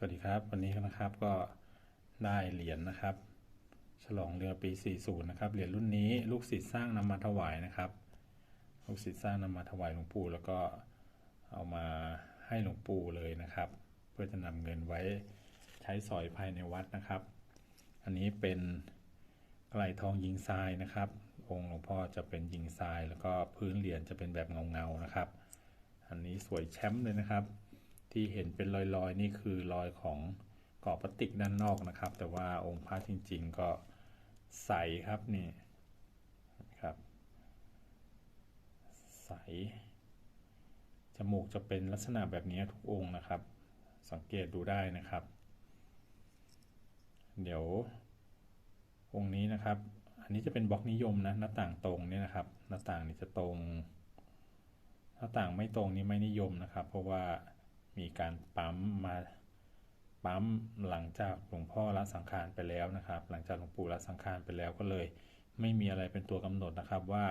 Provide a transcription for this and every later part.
สวัสดีครับ วันนี้นะครับก็ได้เหรียญนะครับ ฉลองเรือปี 40 นะครับเหรียญรุ่นนี้ลูกศิษย์สร้างนำมาถวายนะครับ ลูกศิษย์สร้างนำมาถวายหลวงปู่ แล้วก็เอามาให้หลวงปู่เลยนะครับ เพื่อจะนำเงินไว้ใช้สอยภายในวัดนะครับ อันนี้เป็นไกลทองยิงทรายนะครับ องค์หลวงพ่อจะเป็นยิงทราย แล้วก็พื้นเหรียญจะเป็นแบบเงาๆนะครับ อันนี้สวยแชมป์เลยนะครับ ที่เห็นเป็นรอยๆ นี่คือรอยของเกาะพลาสติกด้านนอกนะครับ แต่ว่าองค์พระจริง ๆ ก็ใสครับนี่ครับ ใสจมูกจะเป็นลักษณะแบบนี้ทุกองค์นะครับ สังเกตดูได้นะครับ เดี๋ยว องค์นี้นะครับ อันนี้จะเป็นบล็อกนิยมนะหน้าต่างตรงเนี่ยนะครับ หน้าต่างนี่จะตรง หน้าต่างไม่ตรงนี้ไม่นิยมนะครับ เพราะว่า มีการปั๊มมาปั๊มหลังจากหลวงพ่อละสังขารไปแล้วนะครับ หลังจากหลวงปู่ละสังขารไปแล้วก็เลย ไม่มีอะไรเป็นตัวกำหนดนะครับว่า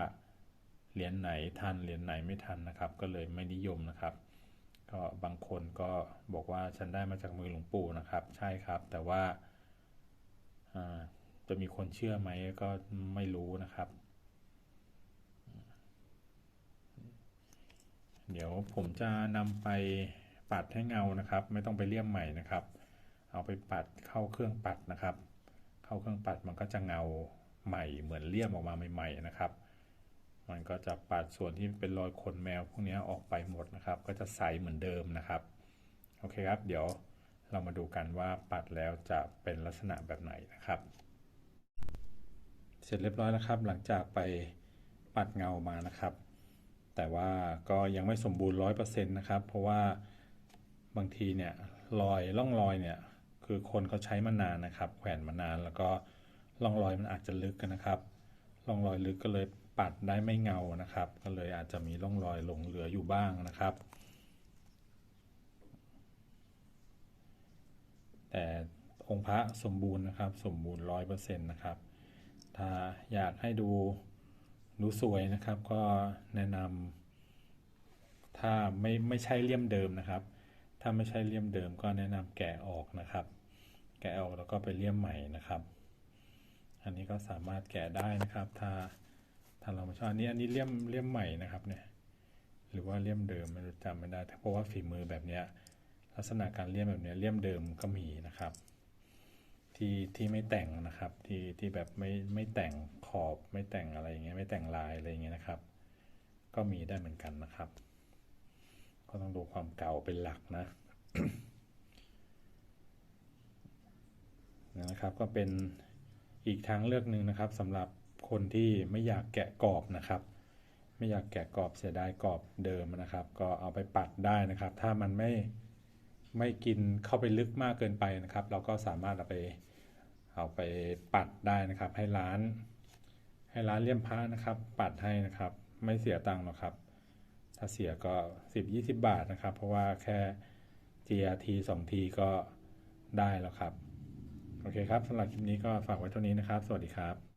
เหรียญไหนทันเหรียญไหนไม่ทันนะครับ ก็เลยไม่นิยมนะครับ ก็บางคนก็บอกว่าฉันได้มาจากมือหลวงปู่นะครับ ใช่ครับ แต่ว่าจะมีคนเชื่อไหมก็ไม่รู้นะครับ เดี๋ยวผมจะนำไป ปัดให้เงานะครับ ไม่ต้องไปเลี่ยมใหม่นะครับ เอาไปปัดเข้าเครื่องปัดนะครับ เข้าเครื่องปัดมันก็จะเงาใหม่เหมือนเลี่ยมออกมาใหม่ๆนะครับ มันก็จะปัดส่วนที่เป็นรอยขนแมวพวกนี้ออกไปหมดนะครับ ก็จะใสเหมือนเดิมนะครับโอเคครับ เดี๋ยวเรามาดูกันว่าปัดแล้วจะเป็นลักษณะแบบไหนนะครับ เสร็จเรียบร้อยแล้วครับ หลังจากไปปัดเงามานะครับ แต่ว่าก็ยังไม่สมบูรณ์ร้อยเปอร์เซ็นต์นะครับ เพราะว่า บางทีเนี่ยรอยล่องรอยเนี่ยคือคนเขาใช้มานานนะครับ แขวนมานานแล้วก็ล่องรอยมันอาจจะลึกกันนะครับล่องรอยลึกก็เลยปัดได้ไม่เงานะครับ ก็เลยอาจจะมีร่องรอยหลงเหลืออยู่บ้างนะครับ แต่องค์พระสมบูรณ์นะครับ สมบูรณ์ร้อยเปอร์เซ็นต์นะครับ ถ้าอยากให้ดูดูสวยนะครับ ก็แนะนำถ้าไม่ไม่ใช่เลี่ยมเดิมนะครับ ถ้าไม่ใช่เลี่ยมเดิมก็แนะนำแกะออกนะครับ แกะออกแล้วก็ไปเลี่ยมใหม่นะครับ อันนี้ก็สามารถแกะได้นะครับ ถ้าถ้าเราไม่ชอบอันนี้อันนี้เลี่ยมเลี่ยมใหม่นะครับเนี่ยหรือว่าเลี่ยมเดิมไม่รู้จำไม่ได้เพราะว่าฝีมือแบบเนี้ยลักษณะการเลี่ยมแบบนี้เลี่ยมเดิมก็มีนะครับ ที่ที่ไม่แต่งนะครับที่ที่แบบไม่ไม่แต่งขอบไม่แต่งอะไรอย่างเงี้ยไม่แต่งลายอะไรอย่างเงี้ยนะครับ ก็มีได้เหมือนกันนะครับ ก็ต้องดูความเก่าเป็นหลักนะนะครับ ก็เป็นอีกทางเลือกหนึ่งนะครับสำหรับคนที่ไม่อยากแกะกรอบนะครับ ไม่อยากแกะกรอบเสียดายกรอบเดิมนะครับ ก็เอาไปปัดได้นะครับ ถ้ามันไม่ไม่กินเข้าไปลึกมากเกินไปนะครับ เราก็สามารถเอาไปเอาไปปัดได้นะครับ ให้ร้าน ให้ร้านเลี่ยมพระนะครับ ปัดให้นะครับ ไม่เสียตังค์หรอกครับ ถ้าเสียก็ 10-20 บาทนะครับ เพราะว่าแค่ GRT 2ทีก็ได้แล้วครับ โอเคครับสำหรับคลิปนี้ก็ฝากไว้เท่านี้นะครับ สวัสดีครับ